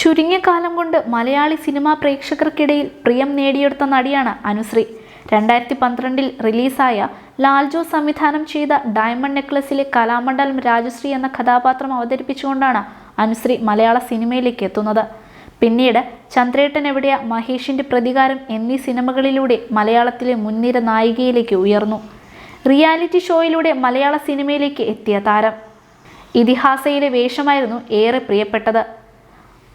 ചുരുങ്ങിയ കാലം കൊണ്ട് മലയാളി സിനിമാ പ്രേക്ഷകർക്കിടയിൽ പ്രിയം നേടിയെടുത്ത നടിയാണ് അനുശ്രീ. രണ്ടായിരത്തി പന്ത്രണ്ടിൽ റിലീസായ ലാൽജോ സംവിധാനം ചെയ്ത ഡയമണ്ട് നെക്ലസിലെ കലാമണ്ഡലം രാജശ്രീ എന്ന കഥാപാത്രം അവതരിപ്പിച്ചുകൊണ്ടാണ് അനുശ്രീ മലയാള സിനിമയിലേക്ക് എത്തുന്നത്. പിന്നീട് ചന്ദ്രേട്ടൻ എവിടെയ മഹേഷിന്റെ പ്രതികാരം എന്നീ സിനിമകളിലൂടെ മലയാളത്തിലെ മുൻനിര നായികയിലേക്ക് ഉയർന്നു. റിയാലിറ്റി ഷോയിലൂടെ മലയാള സിനിമയിലേക്ക് എത്തിയ താരം. ഇതിഹാസയിലെ വേഷമായിരുന്നു ഏറെ പ്രിയപ്പെട്ടത്.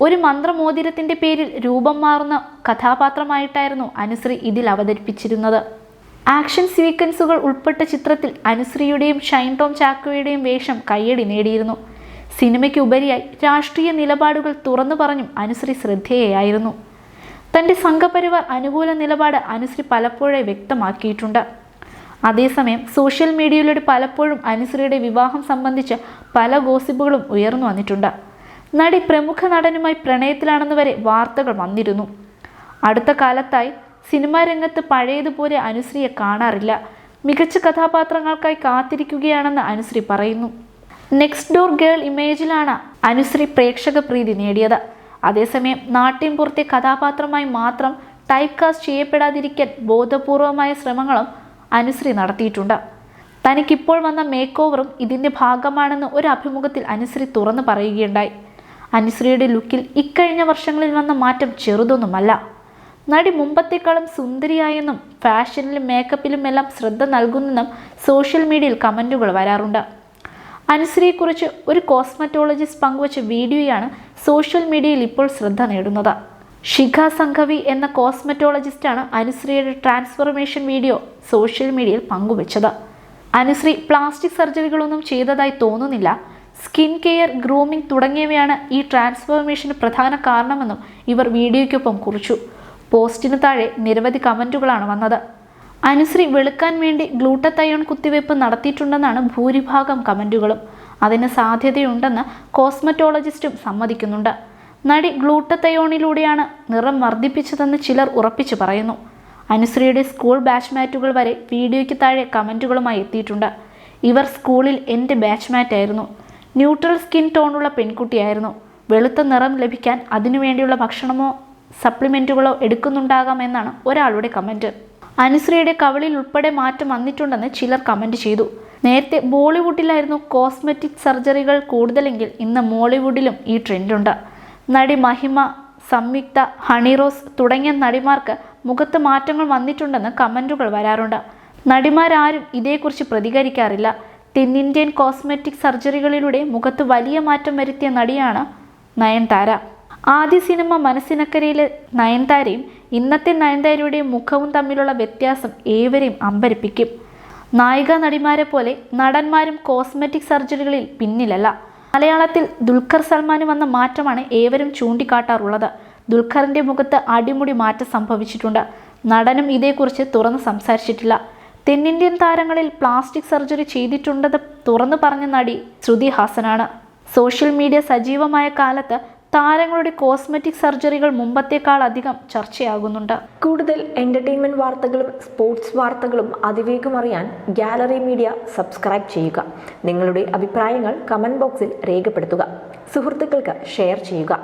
ഒരു മന്ത്രമോതിരത്തിന്റെ പേരിൽ രൂപം മാറുന്ന കഥാപാത്രമായിട്ടായിരുന്നു അനുശ്രീ ഇതിൽ അവതരിപ്പിച്ചിരുന്നത്. ആക്ഷൻ സീക്വൻസുകൾ ഉൾപ്പെട്ട ചിത്രത്തിൽ അനുശ്രീയുടെയും ഷൈൻ ടോം ചാക്കോയുടെയും വേഷം കയ്യടി നേടിയിരുന്നു. സിനിമയ്ക്ക് ഉപരിയായി രാഷ്ട്രീയ നിലപാടുകൾ തുറന്നു പറഞ്ഞും അനുശ്രീ ശ്രദ്ധേയയായിരുന്നു. തന്റെ സംഘപരിവാർ അനുകൂല നിലപാട് അനുശ്രീ പലപ്പോഴേ വ്യക്തമാക്കിയിട്ടുണ്ട്. അതേസമയം സോഷ്യൽ മീഡിയയിലൂടെ പലപ്പോഴും അനുശ്രീയുടെ വിവാഹം സംബന്ധിച്ച് പല ഗോസിപ്പുകളും ഉയർന്നു വന്നിട്ടുണ്ട്. നടി പ്രമുഖ നടനുമായി പ്രണയത്തിലാണെന്ന് വരെ വാർത്തകൾ വന്നിരുന്നു. അടുത്ത കാലത്തായി സിനിമാ രംഗത്ത് പഴയതുപോലെ അനുശ്രീയെ കാണാറില്ല. മികച്ച കഥാപാത്രങ്ങൾക്കായി കാത്തിരിക്കുകയാണെന്ന് അനുശ്രീ പറയുന്നു. നെക്സ്റ്റ് ഡോർ ഗേൾ ഇമേജിലാണ് അനുശ്രീ പ്രേക്ഷക പ്രീതി നേടിയത്. അതേസമയം നാട്യംപുറത്തെ കഥാപാത്രമായി മാത്രം ടൈപ്പ് കാസ്റ്റ് ചെയ്യപ്പെടാതിരിക്കാൻ ബോധപൂർവമായ ശ്രമങ്ങളും അനുശ്രീ നടത്തിയിട്ടുണ്ട്. തനിക്കിപ്പോൾ വന്ന മേക്ക് ഓവറും ഇതിന്റെ ഭാഗമാണെന്ന് ഒരു അഭിമുഖത്തിൽ അനുശ്രീ തുറന്നു പറയുകയുണ്ടായി. അനുശ്രീയുടെ ലുക്കിൽ ഇക്കഴിഞ്ഞ വർഷങ്ങളിൽ വന്ന മാറ്റം ചെറുതൊന്നുമല്ല. നടി മുമ്പത്തേക്കാളും സുന്ദരിയായെന്നും ഫാഷനിലും മേക്കപ്പിലും എല്ലാം ശ്രദ്ധ നൽകുന്നെന്നും സോഷ്യൽ മീഡിയയിൽ കമന്റുകൾ വരാറുണ്ട്. അനുശ്രീയെക്കുറിച്ച് ഒരു കോസ്മറ്റോളജിസ്റ്റ് പങ്കുവച്ച വീഡിയോയാണ് സോഷ്യൽ മീഡിയയിൽ ഇപ്പോൾ ശ്രദ്ധ നേടുന്നത്. ഷിഖ സംഘവി എന്ന കോസ്മറ്റോളജിസ്റ്റാണ് അനുശ്രീയുടെ ട്രാൻസ്ഫോർമേഷൻ വീഡിയോ സോഷ്യൽ മീഡിയയിൽ പങ്കുവച്ചത്. അനുശ്രീ പ്ലാസ്റ്റിക് സർജറികളൊന്നും ചെയ്തതായി തോന്നുന്നില്ല. സ്കിൻ കെയർ ഗ്രൂമിംഗ് തുടങ്ങിയവയാണ് ഈ ട്രാൻസ്ഫോർമേഷന് പ്രധാന കാരണമെന്നും ഇവർ വീഡിയോയ്ക്കൊപ്പം കുറിച്ചു. പോസ്റ്റിന് താഴെ നിരവധി കമന്റുകളാണ് വന്നത്. അനുശ്രീ വെളുക്കാൻ വേണ്ടി ഗ്ലൂട്ടത്തയോൺ കുത്തിവയ്പ് നടത്തിയിട്ടുണ്ടെന്നാണ് ഭൂരിഭാഗം കമന്റുകളും അതിന് സാധ്യതയുണ്ടെന്ന് കോസ്മറ്റോളജിസ്റ്റും സമ്മതിക്കുന്നുണ്ട്. നടി ഗ്ലൂട്ടത്തയോണിലൂടെയാണ് നിറം വർദ്ധിപ്പിച്ചതെന്ന് ചിലർ ഉറപ്പിച്ചു പറയുന്നു. അനുശ്രീയുടെ സ്കൂൾ ബാച്ച്മാറ്റുകൾ വരെ വീഡിയോയ്ക്ക് താഴെ കമന്റുകളുമായി എത്തിയിട്ടുണ്ട്. ഇവർ സ്കൂളിൽ എന്റെ ബാച്ച്മാറ്റായിരുന്നു. Neutral skin ടോണുള്ള പെൺകുട്ടിയായിരുന്നു. വെളുത്ത നിറം ലഭിക്കാൻ അതിനുവേണ്ടിയുള്ള ഭക്ഷണമോ സപ്ലിമെന്റുകളോ എടുക്കുന്നുണ്ടാകാമെന്നാണ് ഒരാളുടെ കമന്റ് അനുശ്രീയുടെ കവളിൽ ഉൾപ്പെടെ മാറ്റം വന്നിട്ടുണ്ടെന്ന് ചിലർ കമന്റ് ചെയ്തു. നേരത്തെ ബോളിവുഡിലായിരുന്നു കോസ്മെറ്റിക് സർജറികൾ കൂടുതലെങ്കിൽ ഇന്ന് മോളിവുഡിലും ഈ ട്രെൻഡുണ്ട്. നടി മഹിമ സംയുക്ത ഹണിറോസ് തുടങ്ങിയ നടിമാർക്ക് മുഖത്ത് മാറ്റങ്ങൾ വന്നിട്ടുണ്ടെന്ന് കമന്റുകൾ വരാറുണ്ട്. നടിമാരാരും ഇതേക്കുറിച്ച് പ്രതികരിക്കാറില്ല. തെന്നിന്ത്യൻ കോസ്മെറ്റിക് സർജറികളിലൂടെ മുഖത്ത് വലിയ മാറ്റം വരുത്തിയ നടിയാണ് നയൻതാര. ആദ്യ സിനിമ മനസ്സിനക്കരയിലെ നയൻതാരയും ഇന്നത്തെ നയൻതാരയുടെയും മുഖവും തമ്മിലുള്ള വ്യത്യാസം ഏവരെയും അമ്പരിപ്പിക്കും. നായിക നടിമാരെ പോലെ നടന്മാരും കോസ്മെറ്റിക് സർജറികളിൽ പിന്നിലല്ല. മലയാളത്തിൽ ദുൽഖർ സൽമാന് വന്ന മാറ്റമാണ് ഏവരും ചൂണ്ടിക്കാട്ടാറുള്ളത്. ദുൽഖറിന്റെ മുഖത്ത് അടിമുടി മാറ്റം സംഭവിച്ചിട്ടുണ്ട്. നടനും ഇതേക്കുറിച്ച് തുറന്ന് സംസാരിച്ചിട്ടില്ല. തെന്നിന്ത്യൻ താരങ്ങളിൽ പ്ലാസ്റ്റിക് സർജറി ചെയ്തിട്ടുണ്ടെന്ന് തുറന്നു പറഞ്ഞ നടി ശ്രുതി ഹാസനാണ്. സോഷ്യൽ മീഡിയ സജീവമായ കാലത്ത് താരങ്ങളുടെ കോസ്മെറ്റിക് സർജറികൾ മുമ്പത്തേക്കാൾ അധികം ചർച്ചയാകുന്നുണ്ട്. കൂടുതൽ എന്റർടൈൻമെന്റ് വാർത്തകളും സ്പോർട്സ് വാർത്തകളും അതിവേഗം അറിയാൻ ഗാലറി മീഡിയ സബ്സ്ക്രൈബ് ചെയ്യുക. നിങ്ങളുടെ അഭിപ്രായങ്ങൾ കമന്റ് ബോക്സിൽ രേഖപ്പെടുത്തുക. സുഹൃത്തുക്കൾക്ക് ഷെയർ ചെയ്യുക.